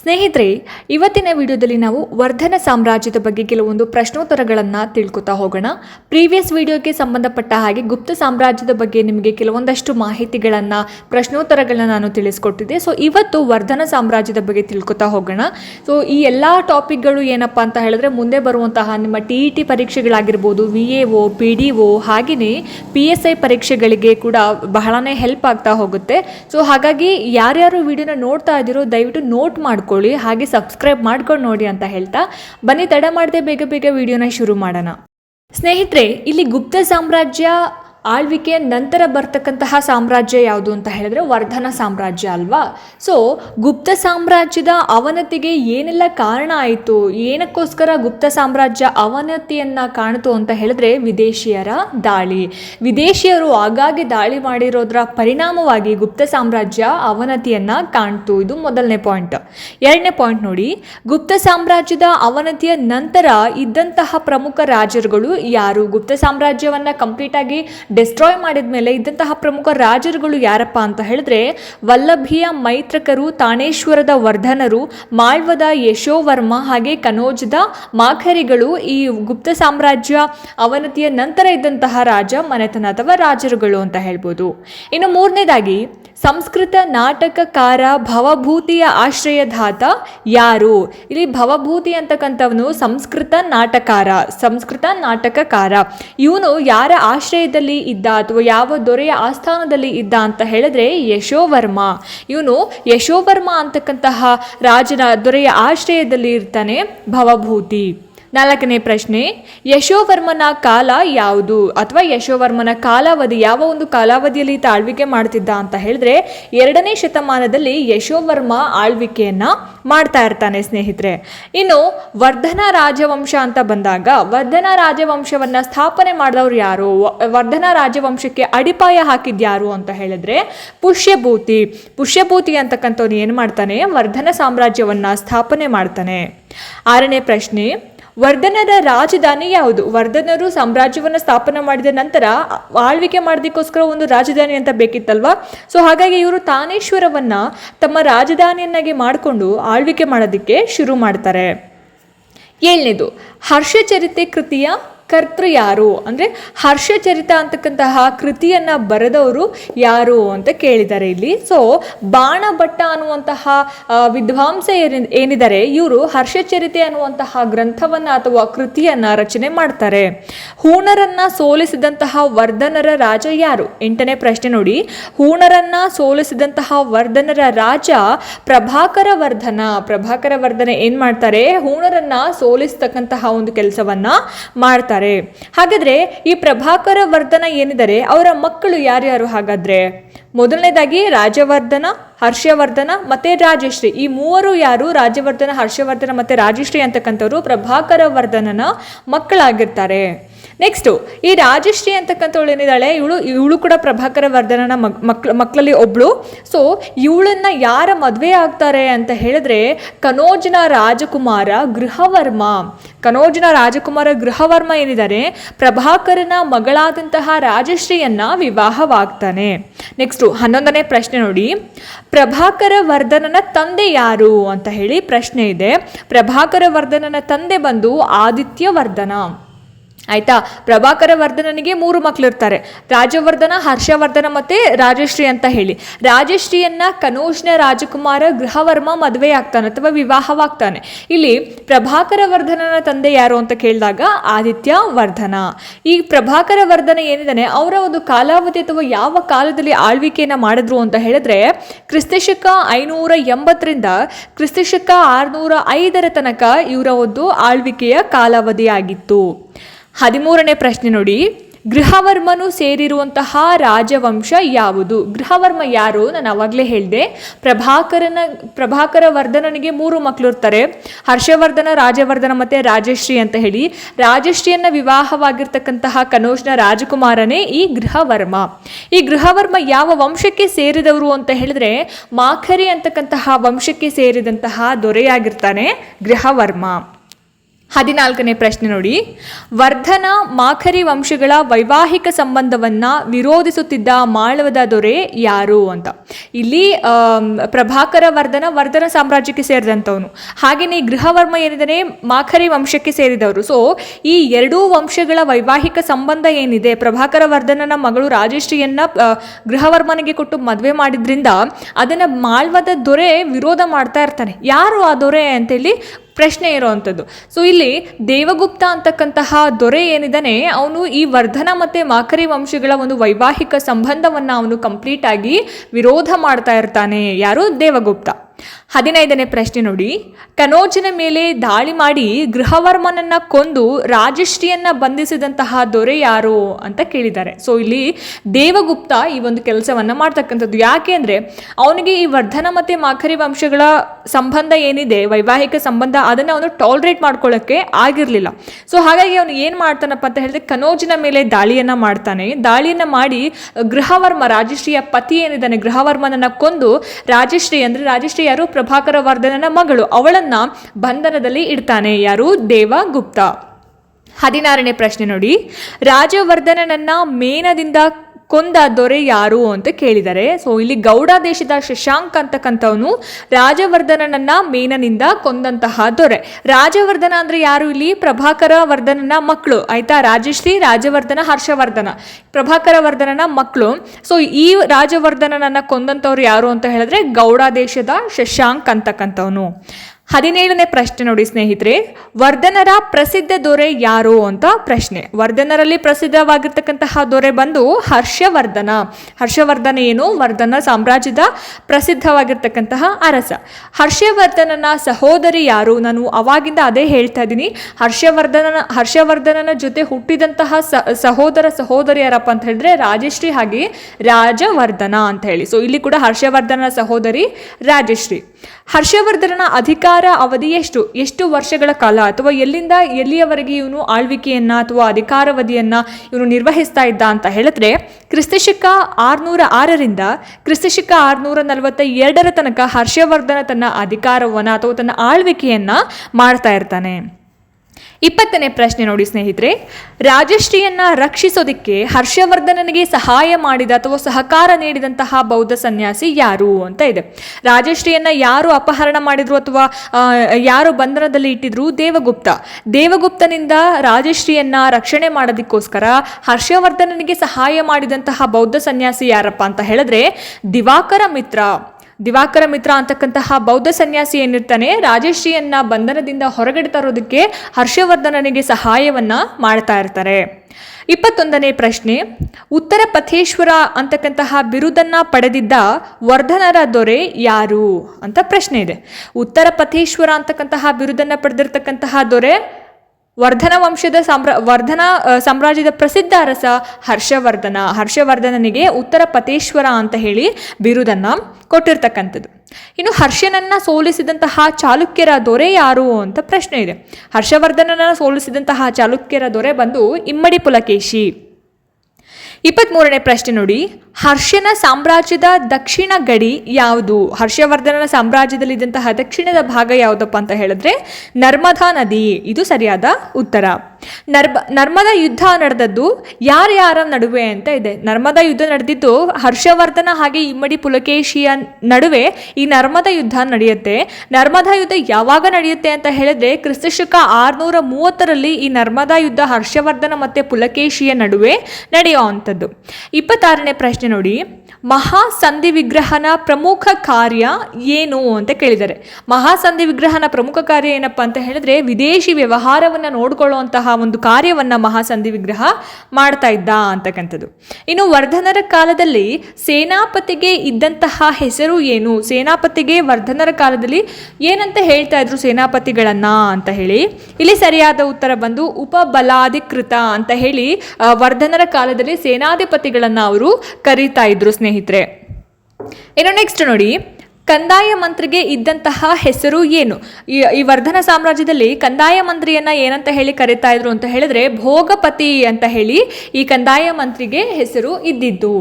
ಸ್ನೇಹಿತರೆ, ಇವತ್ತಿನ ವಿಡಿಯೋದಲ್ಲಿ ನಾವು ವರ್ಧನ ಸಾಮ್ರಾಜ್ಯದ ಬಗ್ಗೆ ಕೆಲವೊಂದು ಪ್ರಶ್ನೋತ್ತರಗಳನ್ನು ತಿಳ್ಕೊತಾ ಹೋಗೋಣ. ಪ್ರೀವಿಯಸ್ ವಿಡಿಯೋಗೆ ಸಂಬಂಧಪಟ್ಟ ಹಾಗೆ ಗುಪ್ತ ಸಾಮ್ರಾಜ್ಯದ ಬಗ್ಗೆ ನಿಮಗೆ ಕೆಲವೊಂದಷ್ಟು ಮಾಹಿತಿಗಳನ್ನು, ಪ್ರಶ್ನೋತ್ತರಗಳನ್ನ ನಾನು ತಿಳಿಸ್ಕೊಟ್ಟಿದ್ದೆ. ಸೊ ಇವತ್ತು ವರ್ಧನ ಸಾಮ್ರಾಜ್ಯದ ಬಗ್ಗೆ ತಿಳ್ಕೊತಾ ಹೋಗೋಣ. ಸೊ ಈ ಎಲ್ಲ ಟಾಪಿಕ್ಗಳು ಏನಪ್ಪ ಅಂತ ಹೇಳಿದ್ರೆ, ಮುಂದೆ ಬರುವಂತಹ ನಿಮ್ಮ T E T ಪರೀಕ್ಷೆಗಳಾಗಿರ್ಬೋದು, V A O P D O ಹಾಗೆಯೇ ಪಿ ಎಸ್ ಐ ಪರೀಕ್ಷೆಗಳಿಗೆ ಕೂಡ ಬಹಳನೇ ಹೆಲ್ಪ್ ಆಗ್ತಾ ಹೋಗುತ್ತೆ. ಸೊ ಹಾಗಾಗಿ ಯಾರ್ಯಾರು ವಿಡಿಯೋನ ನೋಡ್ತಾ ಇದ್ದೀರೋ ದಯವಿಟ್ಟು ನೋಟ್ ಮಾಡ್ಕೊಳ್ಳಿ, ಹಾಗೆ ಸಬ್ಸ್ಕ್ರೈಬ್ ಮಾಡ್ಕೊಂಡು ನೋಡಿ ಅಂತ ಹೇಳ್ತಾ ಬನ್ನಿ, ತಡ ಮಾಡದೆ ಬೇಗ ಬೇಗ ವಿಡಿಯೋನ ಶುರು ಮಾಡೋಣ. ಸ್ನೇಹಿತರೆ, ಇಲ್ಲಿ ಗುಪ್ತ ಸಾಮ್ರಾಜ್ಯ ಆಳ್ವಿಕೆಯ ನಂತರ ಬರ್ತಕ್ಕಂತಹ ಸಾಮ್ರಾಜ್ಯ ಯಾವುದು ಅಂತ ಹೇಳಿದ್ರೆ ವರ್ಧನ ಸಾಮ್ರಾಜ್ಯ ಅಲ್ವಾ? ಸೊ ಗುಪ್ತ ಸಾಮ್ರಾಜ್ಯದ ಅವನತಿಗೆ ಏನೆಲ್ಲ ಕಾರಣ ಆಯಿತು? ಏನಕ್ಕೋಸ್ಕರ ಗುಪ್ತ ಸಾಮ್ರಾಜ್ಯ ಅವನತಿಯನ್ನು ಕಾಣಿತು ಅಂತ ಹೇಳಿದ್ರೆ ವಿದೇಶಿಯರ ದಾಳಿ. ವಿದೇಶಿಯರು ಆಗಾಗ್ಗೆ ದಾಳಿ ಮಾಡಿರೋದ್ರ ಪರಿಣಾಮವಾಗಿ ಗುಪ್ತ ಸಾಮ್ರಾಜ್ಯ ಅವನತಿಯನ್ನು ಕಾಣ್ತು. ಇದು ಮೊದಲನೇ ಪಾಯಿಂಟ್. ಎರಡನೇ ಪಾಯಿಂಟ್ ನೋಡಿ. ಗುಪ್ತ ಸಾಮ್ರಾಜ್ಯದ ಅವನತಿಯ ನಂತರ ಇದ್ದಂತಹ ಪ್ರಮುಖ ರಾಜರುಗಳು ಯಾರು? ಗುಪ್ತ ಸಾಮ್ರಾಜ್ಯವನ್ನು ಕಂಪ್ಲೀಟ್ ಆಗಿ ಡಿಸ್ಟ್ರಾಯ್ ಮಾಡಿದ ಮೇಲೆ ಇದ್ದಂತಹ ಪ್ರಮುಖ ರಾಜರುಗಳು ಯಾರಪ್ಪ ಅಂತ ಹೇಳಿದ್ರೆ ವಲ್ಲಭಿಯ ಮೈತ್ರಕರು, ತಾಣೇಶ್ವರದ ವರ್ಧನರು, ಮಾಳ್ವದ ಯಶೋವರ್ಮ ಹಾಗೆ ಕನೋಜದ ಮಾಖರಿಗಳು ಈ ಗುಪ್ತ ಸಾಮ್ರಾಜ್ಯ ಅವನತಿಯ ನಂತರ ಇದ್ದಂತಹ ರಾಜ, ಮನೆತನ ಅಥವಾ ರಾಜರುಗಳು ಅಂತ ಹೇಳ್ಬೋದು. ಇನ್ನು ಮೂರನೇದಾಗಿ, ಸಂಸ್ಕೃತ ನಾಟಕಕಾರ ಭವಭೂತಿಯ ಆಶ್ರಯಧಾತ ಯಾರು? ಇಲ್ಲಿ ಭವಭೂತಿ ಅಂತಕ್ಕಂಥವನು ಸಂಸ್ಕೃತ ನಾಟಕಾರ ಸಂಸ್ಕೃತ ನಾಟಕಕಾರ. ಇವನು ಯಾರ ಆಶ್ರಯದಲ್ಲಿ ಇದ್ದ ಅಥವಾ ಯಾವ ದೊರೆಯ ಆಸ್ಥಾನದಲ್ಲಿ ಇದ್ದ ಅಂತ ಹೇಳಿದ್ರೆ ಯಶೋವರ್ಮ. ಇವನು ಯಶೋವರ್ಮ ಅಂತಕ್ಕಂತಹ ರಾಜನ ದೊರೆಯ ಆಶ್ರಯದಲ್ಲಿ ಇರ್ತಾನೆ ಭವಭೂತಿ. ನಾಲ್ಕನೇ ಪ್ರಶ್ನೆ, ಯಶೋವರ್ಮನ ಕಾಲ ಯಾವುದು? ಅಥವಾ ಯಶೋವರ್ಮನ ಕಾಲಾವಧಿ ಯಾವ ಒಂದು ಕಾಲಾವಧಿಯಲ್ಲಿ ಈತ ಆಳ್ವಿಕೆ ಮಾಡ್ತಿದ್ದ ಅಂತ ಹೇಳಿದ್ರೆ, ಎರಡನೇ ಶತಮಾನದಲ್ಲಿ ಯಶೋವರ್ಮ ಆಳ್ವಿಕೆಯನ್ನ ಮಾಡ್ತಾ ಇರ್ತಾನೆ ಸ್ನೇಹಿತರೆ. ಇನ್ನು ವರ್ಧನ ರಾಜವಂಶ ಅಂತ ಬಂದಾಗ, ವರ್ಧನ ರಾಜವಂಶವನ್ನ ಸ್ಥಾಪನೆ ಮಾಡಿದವರು ಯಾರು? ವರ್ಧನ ರಾಜವಂಶಕ್ಕೆ ಅಡಿಪಾಯ ಹಾಕಿದ್ಯಾರು ಅಂತ ಹೇಳಿದ್ರೆ, ಪುಷ್ಯಭೂತಿ. ಪುಷ್ಯಭೂತಿ ಅಂತಕ್ಕಂಥವ್ನು ಏನು ಮಾಡ್ತಾನೆ? ವರ್ಧನ ಸಾಮ್ರಾಜ್ಯವನ್ನ ಸ್ಥಾಪನೆ ಮಾಡ್ತಾನೆ. ಆರನೇ ಪ್ರಶ್ನೆ ವರ್ಧನರ ರಾಜಧಾನಿ ಯಾವುದು? ವರ್ಧನರು ಸಾಮ್ರಾಜ್ಯವನ್ನು ಸ್ಥಾಪನೆ ಮಾಡಿದ ನಂತರ ಆಳ್ವಿಕೆ ಮಾಡೋದಕ್ಕೋಸ್ಕರ ಒಂದು ರಾಜಧಾನಿ ಅಂತ ಬೇಕಿತ್ತಲ್ವಾ? ಸೊ ಹಾಗಾಗಿ ಇವರು ತಾನೇಶ್ವರವನ್ನ ತಮ್ಮ ರಾಜಧಾನಿಯನ್ನಾಗಿ ಮಾಡಿಕೊಂಡು ಆಳ್ವಿಕೆ ಮಾಡೋದಕ್ಕೆ ಶುರು ಮಾಡ್ತಾರೆ. ಏಳನೇದು, ಹರ್ಷಚರಿತೆ ಕೃತಿಯ ಕರ್ತೃ ಯಾರು? ಅಂದರೆ ಹರ್ಷಚರಿತ ಅಂತಕ್ಕಂತಹ ಕೃತಿಯನ್ನು ಬರೆದವರು ಯಾರು ಅಂತ ಕೇಳಿದ್ದಾರೆ ಇಲ್ಲಿ. ಸೊ ಬಾಣಭಟ್ಟ ಅನ್ನುವಂತಹ ವಿದ್ವಾಂಸ ಏನಿ- ಏನಿದ್ದಾರೆ? ಇವರು ಹರ್ಷಚರಿತೆ ಅನ್ನುವಂತಹ ಗ್ರಂಥವನ್ನು ಅಥವಾ ಕೃತಿಯನ್ನು ರಚನೆ ಮಾಡ್ತಾರೆ. ಹೂಣರನ್ನ ಸೋಲಿಸಿದಂತಹ ವರ್ಧನರ ರಾಜ ಯಾರು? ಎಂಟನೇ ಪ್ರಶ್ನೆ ನೋಡಿ. ಹೂಣರನ್ನ ಸೋಲಿಸಿದಂತಹ ವರ್ಧನರ ರಾಜ ಪ್ರಭಾಕರ ವರ್ಧನ. ಪ್ರಭಾಕರ ವರ್ಧನ ಏನ್ಮಾಡ್ತಾರೆ ಹೂಣರನ್ನ ಸೋಲಿಸ್ತಕ್ಕಂತಹ ಒಂದು ಕೆಲಸವನ್ನ ಮಾಡ್ತಾರೆ. ಹಾಗಾದ್ರೆ ಈ ಪ್ರಭಾಕರ ವರ್ಧನ ಏನಿದ್ದಾರೆ? ಅವರ ಮಕ್ಕಳು ಯಾರ್ಯಾರು ಹಾಗಾದ್ರೆ? ಮೊದಲನೇದಾಗಿ ರಾಜವರ್ಧನ ಹರ್ಷವರ್ಧನ ಮತ್ತೆ ರಾಜಶ್ರೀ. ಈ ಮೂವರು ಯಾರು? ರಾಜವರ್ಧನ ಹರ್ಷವರ್ಧನ ಮತ್ತೆ ರಾಜಶ್ರೀ ಅಂತಕ್ಕಂಥವ್ರು ಪ್ರಭಾಕರ ವರ್ಧನನ ಮಕ್ಕಳಾಗಿರ್ತಾರೆ. ನೆಕ್ಸ್ಟು ಈ ರಾಜಶ್ರೀ ಅಂತಕ್ಕಂಥವಳು ಏನಿದ್ದಾಳೆ? ಇವಳು ಇವಳು ಕೂಡ ಪ್ರಭಾಕರ ವರ್ಧನನ ಮಕ್ ಮಕ್ಳ ಮಕ್ಕಳಲ್ಲಿ ಒಬ್ಳು. ಸೊ ಇವಳನ್ನ ಯಾರ ಮದುವೆ ಆಗ್ತಾರೆ ಅಂತ ಹೇಳಿದ್ರೆ ಕನೋಜನ ರಾಜಕುಮಾರ ಗೃಹವರ್ಮ. ಕನೋಜನ ರಾಜಕುಮಾರ ಗೃಹವರ್ಮ ಏನಿದ್ದಾರೆ? ಪ್ರಭಾಕರನ ಮಗಳಾದಂತಹ ರಾಜಶ್ರೀಯನ್ನ ವಿವಾಹವಾಗ್ತಾನೆ. ನೆಕ್ಸ್ಟು ಹನ್ನೊಂದನೇ ಪ್ರಶ್ನೆ ನೋಡಿ. ಪ್ರಭಾಕರ ವರ್ಧನನ ತಂದೆ ಯಾರು ಅಂತ ಹೇಳಿ ಪ್ರಶ್ನೆ ಇದೆ. ಪ್ರಭಾಕರ ವರ್ಧನನ ತಂದೆ ಬಂದು ಆದಿತ್ಯ ವರ್ಧನ ಆಯ್ತಾ? ಪ್ರಭಾಕರ ವರ್ಧನನಿಗೆ ಮೂರು ಮಕ್ಕಳಿರ್ತಾರೆ ರಾಜವರ್ಧನ, ಹರ್ಷವರ್ಧನ ಮತ್ತೆ ರಾಜಶ್ರೀ ಅಂತ ಹೇಳಿ. ರಾಜಶ್ರೀಯನ್ನ ಕನೋಜ್ನ ರಾಜಕುಮಾರ ಗೃಹವರ್ಮ ಮದುವೆ ಆಗ್ತಾನೆ ಅಥವಾ ವಿವಾಹವಾಗ್ತಾನೆ. ಇಲ್ಲಿ ಪ್ರಭಾಕರ ವರ್ಧನನ ತಂದೆ ಯಾರು ಅಂತ ಕೇಳಿದಾಗ ಆದಿತ್ಯ ವರ್ಧನ. ಈ ಪ್ರಭಾಕರ ವರ್ಧನ ಏನಿದ್ದಾನೆ, ಅವರ ಒಂದು ಕಾಲಾವಧಿ ಅಥವಾ ಯಾವ ಕಾಲದಲ್ಲಿ ಆಳ್ವಿಕೆಯನ್ನ ಮಾಡಿದ್ರು ಅಂತ ಹೇಳಿದ್ರೆ, ಕ್ರಿಸ್ತಶಕ ಐನೂರ ಎಂಬತ್ತರಿಂದ ಕ್ರಿಸ್ತಶಕ ಆರುನೂರ ಐದರ ತನಕ ಇವರ ಒಂದು ಆಳ್ವಿಕೆಯ ಕಾಲಾವಧಿಯಾಗಿತ್ತು. ಹದಿಮೂರನೇ ಪ್ರಶ್ನೆ ನೋಡಿ. ಗೃಹವರ್ಮನು ಸೇರಿರುವಂತಹ ರಾಜವಂಶ ಯಾವುದು? ಗೃಹವರ್ಮ ಯಾರು ನಾನು ಆವಾಗಲೇ ಹೇಳಿದೆ. ಪ್ರಭಾಕರನ ಪ್ರಭಾಕರ ವರ್ಧನನಿಗೆ ಮೂರು ಮಕ್ಕಳು ಇರ್ತಾರೆ. ಹರ್ಷವರ್ಧನ, ರಾಜವರ್ಧನ ಮತ್ತು ರಾಜಶ್ರೀ ಅಂತ ಹೇಳಿ. ರಾಜಶ್ರೀಯನ್ನು ವಿವಾಹವಾಗಿರ್ತಕ್ಕಂತಹ ಕನೋಜ್ನ ರಾಜಕುಮಾರನೇ ಈ ಗೃಹವರ್ಮ. ಈ ಗೃಹವರ್ಮ ಯಾವ ವಂಶಕ್ಕೆ ಸೇರಿದವರು ಅಂತ ಹೇಳಿದ್ರೆ ಮಾಖರಿ ಅಂತಕ್ಕಂತಹ ವಂಶಕ್ಕೆ ಸೇರಿದಂತಹ ದೊರೆಯಾಗಿರ್ತಾನೆ ಗೃಹವರ್ಮ. ಹದಿನಾಲ್ಕನೇ ಪ್ರಶ್ನೆ ನೋಡಿ. ವರ್ಧನ ಮಾಖರಿ ವಂಶಗಳ ವೈವಾಹಿಕ ಸಂಬಂಧವನ್ನು ವಿರೋಧಿಸುತ್ತಿದ್ದ ಮಾಳವದ ದೊರೆ ಯಾರು ಅಂತ. ಇಲ್ಲಿ ಪ್ರಭಾಕರ ವರ್ಧನ ವರ್ಧನ ಸಾಮ್ರಾಜ್ಯಕ್ಕೆ ಸೇರಿದಂಥವನು. ಹಾಗೆಯೇ ಗೃಹವರ್ಮ ಏನಿದ್ದಾನೆ? ಮಾಖರಿ ವಂಶಕ್ಕೆ ಸೇರಿದವರು. ಸೊ ಈ ಎರಡೂ ವಂಶಗಳ ವೈವಾಹಿಕ ಸಂಬಂಧ ಏನಿದೆ? ಪ್ರಭಾಕರ ವರ್ಧನನ ಮಗಳು ರಾಜಶ್ರೀಯನ್ನ ಗೃಹವರ್ಮನಿಗೆ ಕೊಟ್ಟು ಮದುವೆ ಮಾಡಿದ್ರಿಂದ ಅದನ್ನು ಮಾಳ್ವದ ದೊರೆ ವಿರೋಧ ಮಾಡ್ತಾ ಇರ್ತಾನೆ. ಯಾರು ಆ ದೊರೆ ಅಂತೇಳಿ ಪ್ರಶ್ನೆ ಇರುವಂಥದ್ದು. ಸೊ ಇಲ್ಲಿ ದೇವಗುಪ್ತ ಅಂತಕ್ಕಂತಹ ದೊರೆ ಏನಿದ್ದಾನೆ, ಅವನು ಈ ವರ್ಧನ ಮತ್ತು ಮಾಕರಿ ವಂಶಗಳ ಒಂದು ವೈವಾಹಿಕ ಸಂಬಂಧವನ್ನು ಅವನು ಕಂಪ್ಲೀಟ್ ಆಗಿ ವಿರೋಧ ಮಾಡ್ತಾ ಇರ್ತಾನೆ. ಯಾರು? ದೇವಗುಪ್ತ. ಹದಿನೈದನೇ ಪ್ರಶ್ನೆ ನೋಡಿ. ಕನೋಜನ ಮೇಲೆ ದಾಳಿ ಮಾಡಿ ಗೃಹವರ್ಮನನ್ನ ಕೊಂದು ರಾಜಶ್ರೀಯನ್ನ ಬಂಧಿಸಿದಂತಹ ದೊರೆ ಯಾರು ಅಂತ ಕೇಳಿದ್ದಾರೆ. ಸೊ ಇಲ್ಲಿ ದೇವಗುಪ್ತ ಈ ಒಂದು ಕೆಲಸವನ್ನ ಮಾಡ್ತಕ್ಕಂಥದ್ದು ಯಾಕೆ ಅಂದ್ರೆ, ಅವನಿಗೆ ಈ ವರ್ಧನ ಮತ್ತೆ ಮಾಖರಿ ವಂಶಗಳ ಸಂಬಂಧ ಏನಿದೆ, ವೈವಾಹಿಕ ಸಂಬಂಧ ಅದನ್ನ ಅವನು ಟಾಲರೇಟ್ ಮಾಡ್ಕೊಳ್ಳೋಕ್ಕೆ ಆಗಿರಲಿಲ್ಲ. ಸೊ ಹಾಗಾಗಿ ಅವನು ಏನು ಮಾಡ್ತಾನಪ್ಪ ಅಂತ ಹೇಳಿದ್ರೆ, ಕನೋಜಿನ ಮೇಲೆ ದಾಳಿಯನ್ನ ಮಾಡ್ತಾನೆ. ದಾಳಿಯನ್ನ ಮಾಡಿ ಗೃಹವರ್ಮ ರಾಜಶ್ರೀಯ ಪತಿ ಏನಿದ್ದಾನೆ, ಗೃಹವರ್ಮನನ್ನ ಕೊಂದು ರಾಜಶ್ರೀ ಅಂದ್ರೆ ರಾಜಶ್ರೀ ಯಾರು? ಪ್ರಭಾಕರ ವರ್ಧನನ ಮಗಳು. ಅವಳನ್ನ ಬಂಧನದಲ್ಲಿ ಇಡ್ತಾನೆ. ಯಾರು? ದೇವಗುಪ್ತ. ಹದಿನಾರನೇ ಪ್ರಶ್ನೆ ನೋಡಿ. ರಾಜವರ್ಧನನನ್ನ ಮೇನದಿಂದ ಕೊಂದ ದೊರೆ ಯಾರು ಅಂತ ಕೇಳಿದ್ದಾರೆ ಸೊ ಇಲ್ಲಿ ಗೌಡ ದೇಶದ ಶಶಾಂಕ್ ಅಂತಕ್ಕಂಥವನು ರಾಜವರ್ಧನನನ್ನ ಮೇನನಿಂದ ಕೊಂದಂತಹ ದೊರೆ. ರಾಜವರ್ಧನ ಅಂದ್ರೆ ಯಾರು ಇಲ್ಲಿ? ಪ್ರಭಾಕರ ವರ್ಧನನ ಮಕ್ಕಳು ಆಯ್ತಾ? ರಾಜಶ್ರೀ, ರಾಜವರ್ಧನ, ಹರ್ಷವರ್ಧನ. ಪ್ರಭಾಕರ ವರ್ಧನನ ಮಕ್ಕಳು ಸೊ ಈ ರಾಜವರ್ಧನನನ್ನ ಕೊಂದಂಥವ್ರು ಯಾರು ಅಂತ ಹೇಳಿದ್ರೆ ಗೌಡ ದೇಶದ ಶಶಾಂಕ್ ಅಂತಕ್ಕಂಥವನು. ಹದಿನೇಳನೇ ಪ್ರಶ್ನೆ ನೋಡಿ ಸ್ನೇಹಿತರೆ, ವರ್ಧನರ ಪ್ರಸಿದ್ಧ ದೊರೆ ಯಾರು ಅಂತ ಪ್ರಶ್ನೆ. ವರ್ಧನರಲ್ಲಿ ಪ್ರಸಿದ್ಧವಾಗಿರ್ತಕ್ಕಂತಹ ದೊರೆ ಬಂದು ಹರ್ಷವರ್ಧನ. ಹರ್ಷವರ್ಧನ ಏನು? ವರ್ಧನ ಸಾಮ್ರಾಜ್ಯದ ಪ್ರಸಿದ್ಧವಾಗಿರ್ತಕ್ಕಂತಹ ಅರಸ. ಹರ್ಷವರ್ಧನನ ಸಹೋದರಿ ಯಾರು? ನಾನು ಅವಾಗಿಂದ ಅದೇ ಹೇಳ್ತಾ ಇದ್ದೀನಿ. ಹರ್ಷವರ್ಧನನ ಹರ್ಷವರ್ಧನನ ಜೊತೆ ಹುಟ್ಟಿದಂತಹ ಸಹೋದರ ಸಹೋದರಿ ಯಾರಪ್ಪ ಅಂತ ಹೇಳಿದ್ರೆ ರಾಜಶ್ರೀ ಹಾಗೆ ರಾಜವರ್ಧನ ಅಂತ ಹೇಳಿ. ಸೊ ಇಲ್ಲಿ ಕೂಡ ಹರ್ಷವರ್ಧನನ ಸಹೋದರಿ ರಾಜಶ್ರೀ. ಹರ್ಷವರ್ಧನನ ಅಧಿಕಾರ ಅವಧಿ ಎಷ್ಟು? ಎಷ್ಟು ವರ್ಷಗಳ ಕಾಲ? ಅಥವಾ ಎಲ್ಲಿಂದ ಎಲ್ಲಿಯವರೆಗೆ ಇವನು ಆಳ್ವಿಕೆಯನ್ನ ಅಥವಾ ಅಧಿಕಾರವಧಿಯನ್ನ ಇವನು ನಿರ್ವಹಿಸ್ತಾ ಇದ್ದ ಅಂತ ಹೇಳಿದ್ರೆ, ಕ್ರಿಸ್ತಶಕ ಆರ್ನೂರ ಆರರಿಂದ ಕ್ರಿಸ್ತಶಕ ಆರ್ನೂರ ನಲವತ್ತ ಎರಡರ ತನಕ ಹರ್ಷವರ್ಧನ ತನ್ನ ಅಧಿಕಾರವನ್ನ ಅಥವಾ ತನ್ನ ಆಳ್ವಿಕೆಯನ್ನ ಮಾಡ್ತಾ ಇರ್ತಾನೆ. ಇಪ್ಪತ್ತನೇ ಪ್ರಶ್ನೆ ನೋಡಿ ಸ್ನೇಹಿತರೆ, ರಾಜಶ್ರೀಯನ್ನ ರಕ್ಷಿಸೋದಕ್ಕೆ ಹರ್ಷವರ್ಧನನಿಗೆ ಸಹಾಯ ಮಾಡಿದ ಅಥವಾ ಸಹಕಾರ ನೀಡಿದಂತಹ ಬೌದ್ಧ ಸನ್ಯಾಸಿ ಯಾರು ಅಂತ ಇದೆ. ರಾಜಶ್ರೀಯನ್ನ ಯಾರು ಅಪಹರಣ ಮಾಡಿದ್ರು ಅಥವಾ ಯಾರು ಬಂಧನದಲ್ಲಿ ಇಟ್ಟಿದ್ರು ದೇವಗುಪ್ತ. ದೇವಗುಪ್ತನಿಂದ ರಾಜಶ್ರೀಯನ್ನ ರಕ್ಷಣೆ ಮಾಡೋದಕ್ಕೋಸ್ಕರ ಹರ್ಷವರ್ಧನನಿಗೆ ಸಹಾಯ ಮಾಡಿದಂತಹ ಬೌದ್ಧ ಸನ್ಯಾಸಿ ಯಾರಪ್ಪ ಅಂತ ಹೇಳಿದ್ರೆ, ದಿವಾಕರ ಮಿತ್ರ. ದಿವಾಕರ ಮಿತ್ರ ಅಂತಕ್ಕಂತಹ ಬೌದ್ಧ ಸನ್ಯಾಸಿ ಏನಿರ್ತಾನೆ, ರಾಜಶ್ರೀಯನ್ನ ಬಂಧನದಿಂದ ಹೊರಗಡೆ ತರೋದಕ್ಕೆ ಹರ್ಷವರ್ಧನನಿಗೆ ಸಹಾಯವನ್ನ ಮಾಡ್ತಾ ಇರ್ತಾರೆ. ಇಪ್ಪತ್ತೊಂದನೇ ಪ್ರಶ್ನೆ, ಉತ್ತರ ಪಥೇಶ್ವರ ಅಂತಕ್ಕಂತಹ ಬಿರುದನ್ನ ಪಡೆದಿದ್ದ ವರ್ಧನರ ದೊರೆ ಯಾರು? ಅಂತ ಪ್ರಶ್ನೆ ಇದೆ. ಉತ್ತರ ಪಥೇಶ್ವರ ಅಂತಕ್ಕಂತಹ ಬಿರುದನ್ನ ಪಡೆದಿರ್ತಕ್ಕಂತಹ ದೊರೆ ವರ್ಧನ ವಂಶದ ಸಾಮ್ರ ವರ್ಧನ ಸಾಮ್ರಾಜ್ಯದ ಪ್ರಸಿದ್ಧ ಅರಸ ಹರ್ಷವರ್ಧನ. ಹರ್ಷವರ್ಧನನಿಗೆ ಉತ್ತರ ಪತೇಶ್ವರ ಅಂತ ಹೇಳಿ ಬಿರುದನ್ನ ಕೊಟ್ಟಿರ್ತಕ್ಕಂಥದ್ದು. ಇನ್ನು ಹರ್ಷನನ್ನ ಸೋಲಿಸಿದಂತಹ ಚಾಲುಕ್ಯರ ದೊರೆ ಯಾರು ಅಂತ ಪ್ರಶ್ನೆ ಇದೆ. ಹರ್ಷವರ್ಧನನ ಸೋಲಿಸಿದಂತಹ ಚಾಲುಕ್ಯರ ದೊರೆ ಬಂದು ಇಮ್ಮಡಿ ಪುಲಕೇಶಿ. ಇಪ್ಪತ್ತ್ಮೂರನೇ ಪ್ರಶ್ನೆ ನೋಡಿ. ಹರ್ಷನ ಸಾಮ್ರಾಜ್ಯದ ದಕ್ಷಿಣ ಗಡಿ ಯಾವುದು? ಹರ್ಷವರ್ಧನನ ಸಾಮ್ರಾಜ್ಯದಲ್ಲಿದ್ದಂತಹ ದಕ್ಷಿಣದ ಭಾಗ ಯಾವುದಪ್ಪ ಅಂತ ಹೇಳಿದ್ರೆ ನರ್ಮದಾ ನದಿ. ಇದು ಸರಿಯಾದ ಉತ್ತರ. ನರ್ಮ ನರ್ಮದಾ ಯುದ್ಧ ನಡೆದದ್ದು ಯಾರ್ಯಾರ ನಡುವೆ ಅಂತ ಇದೆ. ನರ್ಮದಾ ಯುದ್ಧ ನಡೆದಿದ್ದು ಹರ್ಷವರ್ಧನ ಹಾಗೆ ಇಮ್ಮಡಿ ಪುಲಕೇಶಿಯ ನಡುವೆ ಈ ನರ್ಮದಾ ಯುದ್ಧ ನಡೆಯುತ್ತೆ. ನರ್ಮದಾ ಯುದ್ಧ ಯಾವಾಗ ನಡೆಯುತ್ತೆ ಅಂತ ಹೇಳಿದ್ರೆ ಕ್ರಿಸ್ತಶಕ ಆರ್ನೂರ ಮೂವತ್ತರಲ್ಲಿ ಈ ನರ್ಮದಾ ಯುದ್ಧ ಹರ್ಷವರ್ಧನ ಮತ್ತೆ ಪುಲಕೇಶಿಯ ನಡುವೆ ನಡೆಯುವಂಥದ್ದು ಇಪ್ಪತ್ತಾರನೇ ಪ್ರಶ್ನೆ ನೋಡಿ. ಮಹಾಸಂಧಿ ವಿಗ್ರಹನ ಪ್ರಮುಖ ಕಾರ್ಯ ಏನು ಅಂತ ಕೇಳಿದ್ದಾರೆ. ಮಹಾಸಂಧಿ ವಿಗ್ರಹನ ಪ್ರಮುಖ ಕಾರ್ಯ ಏನಪ್ಪ ಅಂತ ಹೇಳಿದ್ರೆ ವಿದೇಶಿ ವ್ಯವಹಾರವನ್ನು ನೋಡ್ಕೊಳ್ಳುವಂತಹ ಒಂದು ಕಾರ್ಯವನ್ನ ಮಹಾಸಂಧಿ ವಿಗ್ರಹ ಮಾಡ್ತಾ ಇದ್ದ ಅಂತಕ್ಕಂಥದ್ದು. ಇನ್ನು ವರ್ಧನರ ಕಾಲದಲ್ಲಿ ಸೇನಾಪತಿಗೆ ಇದ್ದಂತಹ ಹೆಸರು ಏನು? ಸೇನಾಪತಿಗೆ ವರ್ಧನರ ಕಾಲದಲ್ಲಿ ಏನಂತ ಹೇಳ್ತಾ ಇದ್ರು ಸೇನಾಪತಿಗಳನ್ನ ಅಂತ ಹೇಳಿ? ಇಲ್ಲಿ ಸರಿಯಾದ ಉತ್ತರ ಬಂದು ಉಪಬಲಾಧಿಕೃತ ಅಂತ ಹೇಳಿ ವರ್ಧನರ ಕಾಲದಲ್ಲಿ ಸೇನಾಧಿಪತಿಗಳನ್ನ ಅವರು ಕರೀತಾ ಇದ್ರು ಸ್ನೇಹಿತರೆ. ಇನ್ನು ನೆಕ್ಸ್ಟ್ ನೋಡಿ ಕಂದಾಯ ಮಂತ್ರಿಗೆ ಇದ್ದಂತಹ ಹೆಸರು ಏನು? ಈ ವರ್ಧನ ಸಾಮ್ರಾಜ್ಯದಲ್ಲಿ ಕಂದಾಯ ಮಂತ್ರಿಯನ್ನ ಏನಂತ ಹೇಳಿ ಕರೀತಾ ಇದ್ರು ಅಂತ ಹೇಳಿದ್ರೆ ಭೋಗಪತಿ ಅಂತ ಹೇಳಿ ಈ ಕಂದಾಯ ಮಂತ್ರಿಗೆ ಹೆಸರು ಇದ್ದಿದ್ದು.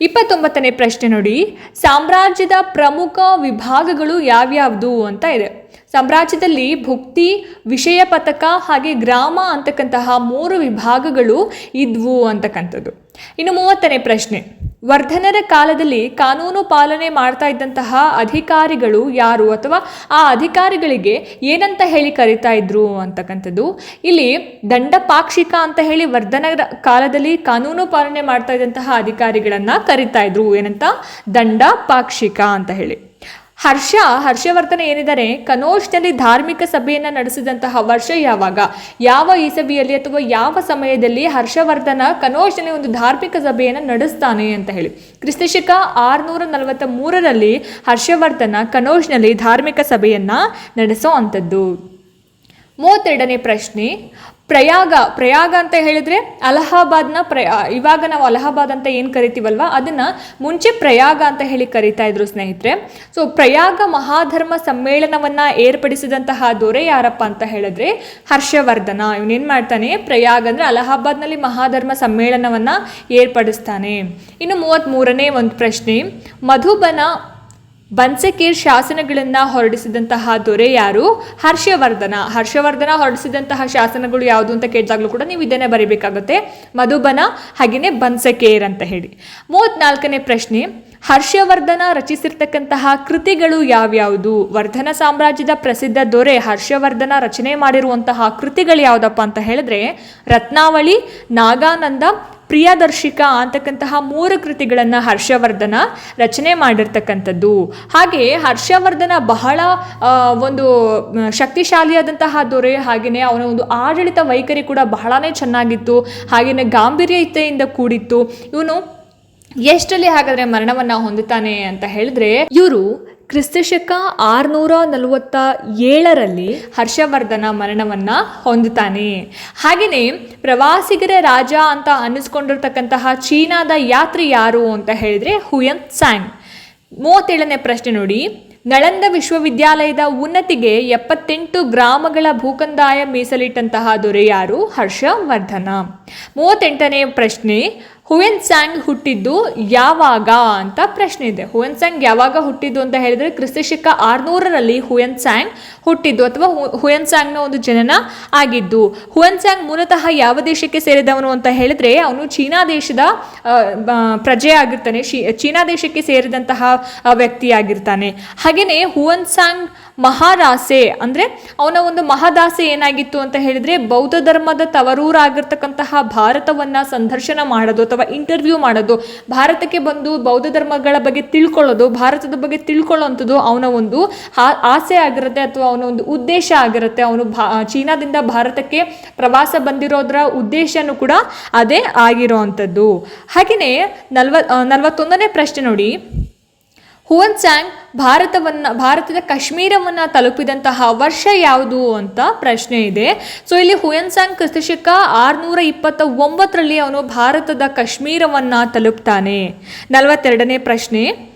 ಇಪ್ಪತ್ತೊಂಬತ್ತನೇ ಪ್ರಶ್ನೆ ನೋಡಿ. ಸಾಮ್ರಾಜ್ಯದ ಪ್ರಮುಖ ವಿಭಾಗಗಳು ಯಾವ್ಯಾವುದು ಅಂತ ಇದೆ. ಸಾಮ್ರಾಜ್ಯದಲ್ಲಿ ಭುಕ್ತಿ, ವಿಷಯ ಪಥಕ ಹಾಗೆ ಗ್ರಾಮ ಅಂತಕ್ಕಂತಹ ಮೂರು ವಿಭಾಗಗಳು ಇದ್ವು ಅಂತಕ್ಕಂಥದ್ದು. ಇನ್ನು ಮೂವತ್ತನೇ ಪ್ರಶ್ನೆ. ವರ್ಧನರ ಕಾಲದಲ್ಲಿ ಕಾನೂನು ಪಾಲನೆ ಮಾಡ್ತಾ ಇದ್ದಂತಹ ಅಧಿಕಾರಿಗಳು ಯಾರು ಅಥವಾ ಆ ಅಧಿಕಾರಿಗಳಿಗೆ ಏನಂತ ಹೇಳಿ ಕರಿತಾ ಇದ್ರು ಅಂತಕ್ಕಂಥದ್ದು. ಇಲ್ಲಿ ದಂಡಪಾಕ್ಷಿಕ ಅಂತ ಹೇಳಿ ವರ್ಧನರ ಕಾಲದಲ್ಲಿ ಕಾನೂನು ಪಾಲನೆ ಮಾಡ್ತಾ ಇದ್ದಂತಹ ಅಧಿಕಾರಿಗಳನ್ನ ಕರಿತಾ ಇದ್ರು. ಏನಂತ? ದಂಡಪಾಕ್ಷಿಕ ಅಂತ ಹೇಳಿ. ಹರ್ಷ, ಹರ್ಷವರ್ಧನ ಏನಿದ್ದಾರೆ? ಕನೋಜ್ನಲ್ಲಿ ಧಾರ್ಮಿಕ ಸಭೆಯನ್ನು ನಡೆಸಿದಂತಹ ವರ್ಷ ಯಾವಾಗ? ಯಾವ ಇಸವಿಯಲ್ಲಿ ಅಥವಾ ಯಾವ ಸಮಯದಲ್ಲಿ ಹರ್ಷವರ್ಧನ ಕನೋಜ್ನಲ್ಲಿ ಒಂದು ಧಾರ್ಮಿಕ ಸಭೆಯನ್ನು ನಡೆಸ್ತಾನೆ ಅಂತ ಹೇಳಿ. ಕ್ರಿಸ್ತಶಕ ಆರುನೂರ ನಲವತ್ತ ಮೂರರಲ್ಲಿ ಹರ್ಷವರ್ಧನ ಕನೋಜ್ನಲ್ಲಿ ಧಾರ್ಮಿಕ ಸಭೆಯನ್ನು ನಡೆಸೋ ಅಂಥದ್ದು. ಮೂವತ್ತೆರಡನೇ ಪ್ರಶ್ನೆ ಪ್ರಯಾಗ ಪ್ರಯಾಗ ಅಂತ ಹೇಳಿದ್ರೆ ಅಲಹಾಬಾದ್ನ ಪ್ರಯ, ಇವಾಗ ನಾವು ಅಲಹಾಬಾದ್ ಅಂತ ಏನು ಕರಿತೀವಲ್ವ? ಅದನ್ನ ಮುಂಚೆ ಪ್ರಯಾಗ ಅಂತ ಹೇಳಿ ಕರಿತಾ ಇದ್ರು ಸ್ನೇಹಿತರೆ. ಸೊ ಪ್ರಯಾಗ ಮಹಾಧರ್ಮ ಸಮ್ಮೇಳನವನ್ನ ಏರ್ಪಡಿಸಿದಂತಹ ದೊರೆ ಯಾರಪ್ಪ ಅಂತ ಹೇಳಿದ್ರೆ ಹರ್ಷವರ್ಧನ. ಇವನೇನ್ ಮಾಡ್ತಾನೆ? ಪ್ರಯಾಗ ಅಂದ್ರೆ ಅಲಹಾಬಾದ್ನಲ್ಲಿ ಮಹಾಧರ್ಮ ಸಮ್ಮೇಳನವನ್ನ ಏರ್ಪಡಿಸ್ತಾನೆ. ಇನ್ನು ಮೂವತ್ತ್ ಮೂರನೇ ಒಂದು ಪ್ರಶ್ನೆ. ಮಧುಬನ ಬನ್ಸಕೀರ್ ಶಾಸನಗಳನ್ನು ಹೊರಡಿಸಿದಂತಹ ದೊರೆ ಯಾರು? ಹರ್ಷವರ್ಧನ. ಹರ್ಷವರ್ಧನ ಹೊರಡಿಸಿದಂತಹ ಶಾಸನಗಳು ಯಾವುದು ಅಂತ ಕೇಳಿದಾಗಲೂ ಕೂಡ ನೀವು ಇದನ್ನೇ ಬರೀಬೇಕಾಗುತ್ತೆ. ಮಧುಬನ ಹಾಗೆಯೇ ಬನ್ಸಕೇರ್ ಅಂತ ಹೇಳಿ. ಮೂವತ್ನಾಲ್ಕನೇ ಪ್ರಶ್ನೆ. ಹರ್ಷವರ್ಧನ ರಚಿಸಿರ್ತಕ್ಕಂತಹ ಕೃತಿಗಳು ಯಾವ್ಯಾವುದು? ವರ್ಧನ ಸಾಮ್ರಾಜ್ಯದ ಪ್ರಸಿದ್ಧ ದೊರೆ ಹರ್ಷವರ್ಧನ ರಚನೆ ಮಾಡಿರುವಂತಹ ಕೃತಿಗಳು ಯಾವುದಪ್ಪ ಅಂತ ಹೇಳಿದ್ರೆ, ರತ್ನಾವಳಿ, ನಾಗಾನಂದ ಪ್ರಿಯದರ್ಶಿಕ ಅಂತಕ್ಕಂತಹ ಮೂರು ಕೃತಿಗಳನ್ನು ಹರ್ಷವರ್ಧನ ರಚನೆ ಮಾಡಿರ್ತಕ್ಕಂಥದ್ದು. ಹಾಗೆ ಹರ್ಷವರ್ಧನ ಬಹಳ ಒಂದು ಶಕ್ತಿಶಾಲಿಯಾದಂತಹ ದೊರೆ, ಹಾಗೆಯೇ ಅವನ ಒಂದು ಆಡಳಿತ ವೈಖರಿ ಕೂಡ ಬಹಳನೇ ಚೆನ್ನಾಗಿತ್ತು. ಹಾಗೆಯೇ ಗಾಂಭೀರ್ಯತೆಯಿಂದ ಕೂಡಿತ್ತು. ಇವನು ಎಷ್ಟರಲ್ಲಿ ಹಾಗಾದ್ರೆ ಮರಣವನ್ನ ಹೊಂದುತ್ತಾನೆ ಅಂತ ಹೇಳಿದ್ರೆ, ಇವರು ಕ್ರಿಸ್ತಶಕ ಆರುನೂರ ನಲವತ್ತ ಏಳರಲ್ಲಿ ಹರ್ಷವರ್ಧನ ಮರಣವನ್ನ ಹೊಂದುತ್ತಾನೆ. ಹಾಗೆಯೇ ಪ್ರವಾಸಿಗರ ರಾಜ ಅಂತ ಅನ್ನಿಸ್ಕೊಂಡಿರ್ತಕ್ಕಂತಹ ಚೀನಾದ ಯಾತ್ರಿ ಯಾರು ಅಂತ ಹೇಳಿದ್ರೆ ಹುಯನ್ ಸ್ಯಾಂಗ್ ಮೂವತ್ತೇಳನೇ ಪ್ರಶ್ನೆ ನೋಡಿ. ನಳಂದ ವಿಶ್ವವಿದ್ಯಾಲಯದ ಉನ್ನತಿಗೆ ಎಪ್ಪತ್ತೆಂಟು ಗ್ರಾಮಗಳ ಭೂಕಂದಾಯ ಮೀಸಲಿಟ್ಟಂತಹ ದೊರೆ ಯಾರು? ಹರ್ಷವರ್ಧನ. ಮೂವತ್ತೆಂಟನೇ ಪ್ರಶ್ನೆ. ಹುಯೆನ್ ಸ್ಯಾಂಗ್ ಹುಟ್ಟಿದ್ದು ಯಾವಾಗ ಅಂತ ಪ್ರಶ್ನೆ ಇದೆ. ಹುವೆನ್ ಸ್ಯಾಂಗ್ ಯಾವಾಗ ಹುಟ್ಟಿದ್ದು ಅಂತ ಹೇಳಿದ್ರೆ ಕ್ರಿಸ್ತಶಕ ಆರುನೂರರಲ್ಲಿ ಹುವೆನ್ ಸ್ಯಾಂಗ್ ಹುಟ್ಟಿದ್ದು ಅಥವಾ ಹುವೆನ್ ಸ್ಯಾಂಗ್ನ ಒಂದು ಜನನ ಆಗಿದ್ದು. ಹುವೆನ್ ಸ್ಯಾಂಗ್ ಮೂಲತಃ ಯಾವ ದೇಶಕ್ಕೆ ಸೇರಿದವನು ಅಂತ ಹೇಳಿದ್ರೆ ಅವನು ಚೀನಾ ದೇಶದ ಪ್ರಜೆ ಆಗಿರ್ತಾನೆ ಚೀನಾ ದೇಶಕ್ಕೆ ಸೇರಿದಂತಹ ವ್ಯಕ್ತಿಯಾಗಿರ್ತಾನೆ. ಹಾಗೆಯೇ ಹುವೆನ್ ಸ್ಯಾಂಗ್ ಮಹಾರಾಸೆ ಅಂದ್ರೆ ಅವನ ಒಂದು ಮಹಾದಾಸೆ ಏನಾಗಿತ್ತು ಅಂತ ಹೇಳಿದ್ರೆ ಬೌದ್ಧ ಧರ್ಮದ ತವರೂರಾಗಿರ್ತಕ್ಕಂತಹ ಭಾರತವನ್ನ ಸಂದರ್ಶನ ಮಾಡೋದು ಅಥವಾ ಇಂಟರ್ವ್ಯೂ ಮಾಡೋದು. ಭಾರತಕ್ಕೆ ಬಂದು ಬೌದ್ಧ ಧರ್ಮಗಳ ಬಗ್ಗೆ ತಿಳ್ಕೊಳ್ಳೋದು, ಭಾರತದ ಬಗ್ಗೆ ತಿಳ್ಕೊಳ್ಳೋವಂಥದ್ದು ಅವನ ಒಂದು ಆಸೆ ಆಗಿರುತ್ತೆ ಅಥವಾ ಅವನ ಒಂದು ಉದ್ದೇಶ ಆಗಿರುತ್ತೆ. ಅವನು ಭಾ, ಚೀನಾದಿಂದ ಭಾರತಕ್ಕೆ ಪ್ರವಾಸ ಬಂದಿರೋದ್ರ ಉದ್ದೇಶನೂ ಕೂಡ ಅದೇ ಆಗಿರೋವಂಥದ್ದು ಹಾಗೆಯೇ ನಲ್ವ ನಲವತ್ತೊಂದನೇ ಪ್ರಶ್ನೆ ನೋಡಿ. ಹುವನ್ ಚಾಂಗ್ ಭಾರತವನ್ನ ಭಾರತದ ಕಾಶ್ಮೀರವನ್ನ ತಲುಪಿದಂತಹ ವರ್ಷ ಯಾವುದು ಅಂತ ಪ್ರಶ್ನೆ ಇದೆ. ಸೊ, ಇಲ್ಲಿ ಹುಯನ್ ಸಾಂಗ್ ಕ್ರಿಸ್ತಶಕ ಆರುನೂರ ಇಪ್ಪತ್ತ ಒಂಬತ್ತರಲ್ಲಿ ಅವನು ಭಾರತದ ಕಾಶ್ಮೀರವನ್ನ ತಲುಪ್ತಾನೆ. ನಲವತ್ತೆರಡನೇ ಪ್ರಶ್ನೆ.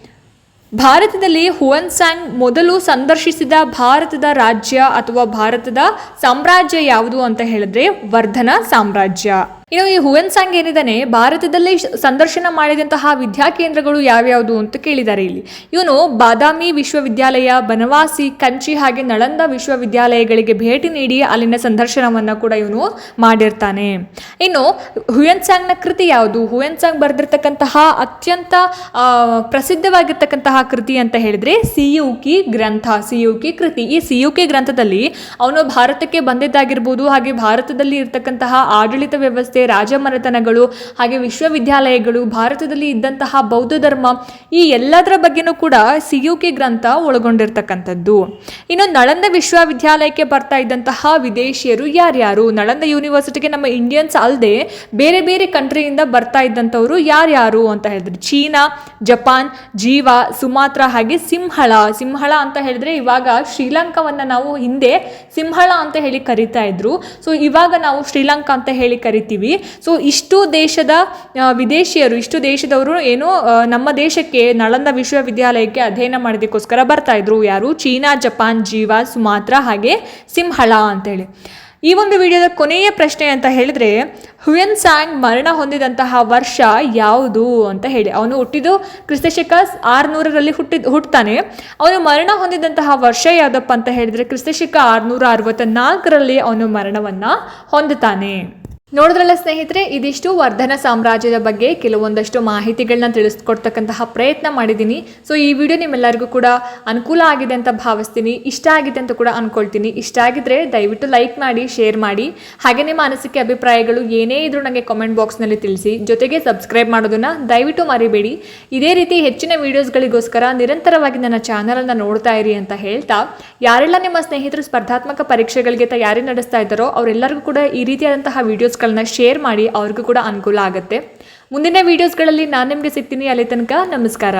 ಭಾರತದಲ್ಲಿ ಹುವನ್ ಸಾಂಗ್ ಮೊದಲು ಸಂದರ್ಶಿಸಿದ ಭಾರತದ ರಾಜ್ಯ ಅಥವಾ ಭಾರತದ ಸಾಮ್ರಾಜ್ಯ ಯಾವುದು ಅಂತ ಹೇಳಿದ್ರೆ ವರ್ಧನ ಸಾಮ್ರಾಜ್ಯ. ಇನ್ನು ಈ ಹುವೆನ್ ಸಾಂಗ್ ಏನಿದ್ದಾನೆ ಭಾರತದಲ್ಲಿ ಸಂದರ್ಶನ ಮಾಡಿದಂತಹ ವಿದ್ಯಾಕೇಂದ್ರಗಳು ಯಾವ್ಯಾವುದು ಅಂತ ಕೇಳಿದ್ದಾರೆ ಇಲ್ಲಿ. ಇವನು ಬಾದಾಮಿ ವಿಶ್ವವಿದ್ಯಾಲಯ, ಬನವಾಸಿ, ಕಂಚಿ ಹಾಗೆ ನಳಂದ ವಿಶ್ವವಿದ್ಯಾಲಯಗಳಿಗೆ ಭೇಟಿ ನೀಡಿ ಅಲ್ಲಿನ ಸಂದರ್ಶನವನ್ನು ಕೂಡ ಇವನು ಮಾಡಿರ್ತಾನೆ. ಇನ್ನು ಹುಯನ್ ಸಾಂಗ್ನ ಕೃತಿ ಯಾವುದು? ಹುವೆನ್ ಸಾಂಗ್ ಬರೆದಿರ್ತಕ್ಕಂತಹ ಅತ್ಯಂತ ಪ್ರಸಿದ್ಧವಾಗಿರ್ತಕ್ಕಂತಹ ಕೃತಿ ಅಂತ ಹೇಳಿದ್ರೆ ಸಿಯುಕಿ ಗ್ರಂಥ, ಸಿಯುಕಿ ಕೃತಿ. ಈ ಸಿಯುಕಿ ಗ್ರಂಥದಲ್ಲಿ ಅವನು ಭಾರತಕ್ಕೆ ಬಂದಿದ್ದಾಗಿರ್ಬೋದು, ಹಾಗೆ ಭಾರತದಲ್ಲಿ ಇರ್ತಕ್ಕಂತಹ ಆಡಳಿತ ವ್ಯವಸ್ಥೆ ರಾಜಮನೆತನಗಳು ಹಾಗೆ ವಿಶ್ವವಿದ್ಯಾಲಯಗಳು, ಭಾರತದಲ್ಲಿ ಇದ್ದಂತಹ ಬೌದ್ಧ ಧರ್ಮ ಈ ಎಲ್ಲದರ ಬಗ್ಗೆನೂ ಕೂಡ ಸಿ ಯು ಕೆ ಗ್ರಂಥ ಒಳಗೊಂಡಿರ್ತಕ್ಕಂಥದ್ದು. ಇನ್ನು ನಳಂದ ವಿಶ್ವವಿದ್ಯಾಲಯಕ್ಕೆ ಬರ್ತಾ ಇದ್ದಂತಹ ವಿದೇಶಿಯರು ಯಾರ್ಯಾರು? ನಳಂದ ಯೂನಿವರ್ಸಿಟಿಗೆ ನಮ್ಮ ಇಂಡಿಯನ್ಸ್ ಅಲ್ಲದೆ ಬೇರೆ ಬೇರೆ ಕಂಟ್ರಿಯಿಂದ ಬರ್ತಾ ಇದ್ದಂಥವ್ರು ಯಾರ್ಯಾರು ಅಂತ ಹೇಳಿದ್ರೆ ಚೀನಾ, ಜಪಾನ್, ಜೀವ, ಸುಮಾತ್ರ ಹಾಗೆ ಸಿಂಹಳ. ಸಿಂಹಳ ಅಂತ ಹೇಳಿದ್ರೆ ಇವಾಗ ಶ್ರೀಲಂಕಾವನ್ನ ನಾವು ಹಿಂದೆ ಸಿಂಹಳ ಅಂತ ಹೇಳಿ ಕರಿತಾ ಇದ್ರು. ಸೊ ಇವಾಗ ನಾವು ಶ್ರೀಲಂಕಾ ಅಂತ ಹೇಳಿ ಕರಿತೀವಿ. ಸೊ ಇಷ್ಟು ದೇಶದ ವಿದೇಶಿಯರು, ಇಷ್ಟು ದೇಶದವರು ಏನು ನಮ್ಮ ದೇಶಕ್ಕೆ, ನಳಂದ ವಿಶ್ವವಿದ್ಯಾಲಯಕ್ಕೆ ಅಧ್ಯಯನ ಮಾಡೋದಕ್ಕೋಸ್ಕರ ಬರ್ತಾ ಇದ್ರು. ಯಾರು? ಚೀನಾ, ಜಪಾನ್, ಜೀವ, ಸುಮಾತ್ರ, ಹಾಗೆ ಸಿಂಹಳ ಅಂತೇಳಿ. ಈ ಒಂದು ವಿಡಿಯೋದ ಕೊನೆಯ ಪ್ರಶ್ನೆ ಅಂತ ಹೇಳಿದ್ರೆ, ಹುಯನ್ ಸಾಂಗ್ ಮರಣ ಹೊಂದಿದಂತಹ ವರ್ಷ ಯಾವುದು ಅಂತ ಹೇಳಿ. ಅವನು ಹುಟ್ಟಿದ್ದು ಕ್ರಿಸ್ತಶಕ ಆರುನೂರರಲ್ಲಿ ಹುಟ್ಟಿದ ಹುಟ್ಟುತ್ತಾನೆ ಅವನು ಮರಣ ಹೊಂದಿದಂತಹ ವರ್ಷ ಯಾವುದಪ್ಪ ಅಂತ ಹೇಳಿದ್ರೆ, ಕ್ರಿಸ್ತಶಕ ಆರುನೂರ ಅರವತ್ತ ನಾಲ್ಕರಲ್ಲಿ ಅವನು ಮರಣವನ್ನ ಹೊಂದುತ್ತಾನೆ. ನೋಡಿದ್ರಲ್ಲ ಸ್ನೇಹಿತರೆ, ಇದಿಷ್ಟು ವರ್ಧನ ಸಾಮ್ರಾಜ್ಯದ ಬಗ್ಗೆ ಕೆಲವೊಂದಷ್ಟು ಮಾಹಿತಿಗಳನ್ನ ತಿಳಿಸ್ಕೊಡ್ತಕ್ಕಂತಹ ಪ್ರಯತ್ನ ಮಾಡಿದ್ದೀನಿ. ಸೊ ಈ ವಿಡಿಯೋ ನಿಮ್ಮೆಲ್ಲರಿಗೂ ಕೂಡ ಅನುಕೂಲ ಆಗಿದೆ ಅಂತ ಭಾವಿಸ್ತೀನಿ. ಇಷ್ಟ ಆಗಿದೆ ಅಂತ ಕೂಡ ಅನ್ಕೊಳ್ತೀನಿ. ಇಷ್ಟ ಆಗಿದ್ರೆ ದಯವಿಟ್ಟು ಲೈಕ್ ಮಾಡಿ, ಶೇರ್ ಮಾಡಿ. ಹಾಗೆ ನಿಮ್ಮ ಅನಿಸಿಕೆ, ಅಭಿಪ್ರಾಯಗಳು ಏನೇ ಇದ್ರೂ ನನಗೆ ಕಾಮೆಂಟ್ ಬಾಕ್ಸ್ನಲ್ಲಿ ತಿಳಿಸಿ. ಜೊತೆಗೆ ಸಬ್ಸ್ಕ್ರೈಬ್ ಮಾಡೋದನ್ನ ದಯವಿಟ್ಟು ಮರಿಬೇಡಿ. ಇದೇ ರೀತಿ ಹೆಚ್ಚಿನ ವಿಡಿಯೋಸ್ಗಳಿಗೋಸ್ಕರ ನಿರಂತರವಾಗಿ ನನ್ನ ಚಾನಲನ್ನು ನೋಡ್ತಾ ಇರಿ ಅಂತ ಹೇಳ್ತಾ, ಯಾರೆಲ್ಲ ನಿಮ್ಮ ಸ್ನೇಹಿತರು ಸ್ಪರ್ಧಾತ್ಮಕ ಪರೀಕ್ಷೆಗಳಿಗೆ ತಯಾರಿ ನಡೆಸ್ತಾ ಇದ್ದಾರೋ, ಅವರೆಲ್ಲರಿಗೂ ಕೂಡ ಈ ರೀತಿಯಾದಂತಹ ವಿಡಿಯೋಸ್ಗಳನ್ನ ಶೇರ್ ಮಾಡಿ ಅವ್ರಿಗೂ ಕೂಡ ಅನುಕೂಲ ಆಗುತ್ತೆ. ಮುಂದಿನ ವೀಡಿಯೋಸ್ಗಳಲ್ಲಿ ನಾನು ನಿಮಗೆ ಸಿಗ್ತೀನಿ ಅಲ್ಲಿ ತನಕ. ನಮಸ್ಕಾರ.